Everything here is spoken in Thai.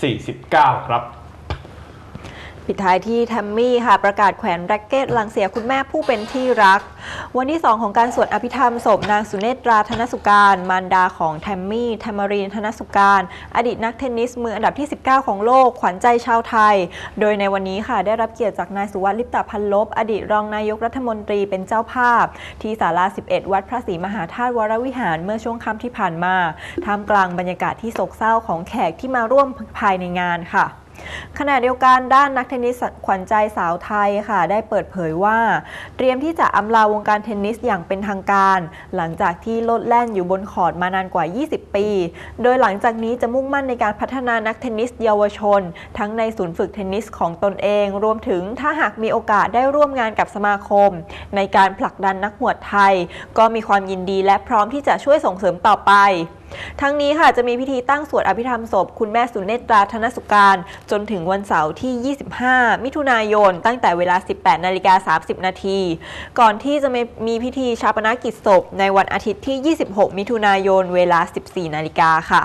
49 ครับ ปิดท้ายที่แทมมี่ค่ะประกาศแขวนแร็กเก็ตหลังเสียคุณแม่ผู้เป็นที่รัก วันที่ 2 ของการสวดอภิธรรมศพนางสุเนตราธนสุการ มารดาของแทมมี่แทมารีนธนสุการ อดีตนักเทนนิสมืออันดับที่ 19 ของโลก ขวัญใจชาวไทย โดยในวันนี้ค่ะได้รับเกียรติจากนายสุวัสดิ์ลิปตาพันลบ อดีตรองนายกรัฐมนตรีเป็นเจ้าภาพ ที่ศาลา 11 วัดพระศรีมหาธาตุวรวิหารเมื่อช่วงค่ำที่ผ่านมาท่ามกลางบรรยากาศที่โศกเศร้าของแขกที่มาร่วมภายในงานค่ะ ขณะเดียวกันด้านนักเทนนิสขวัญใจสาวไทยค่ะ ได้เปิดเผยว่า เตรียมที่จะอำลาวงการเทนนิสอย่างเป็นทางการ หลังจากที่โลดแล่นอยู่บนคอร์ตมานานกว่า 20 ปี โดยหลังจากนี้จะมุ่งมั่นในการพัฒนานักเทนนิสเยาวชน ทั้งในศูนย์ฝึกเทนนิสของตนเอง รวมถึงถ้าหากมีโอกาสได้ร่วมงานกับสมาคม ในการผลักดันนักหมวดไทย ก็มีความยินดีและพร้อมที่จะช่วยส่งเสริมต่อไปทั้งนี้ค่ะจะมีพิธีตั้งสวดอภิธรรมศพ คุณแม่สุเนตราธนสุการ จนถึงวันเสาร์ที่ 25 มิถุนายน ตั้งแต่เวลา 18 นาฬิกา 30 นาที ก่อนที่จะมีพิธีชาปนกิจศพในวันอาทิตย์ที่ 26 มิถุนายน เวลา 14 นาฬิกาค่ะ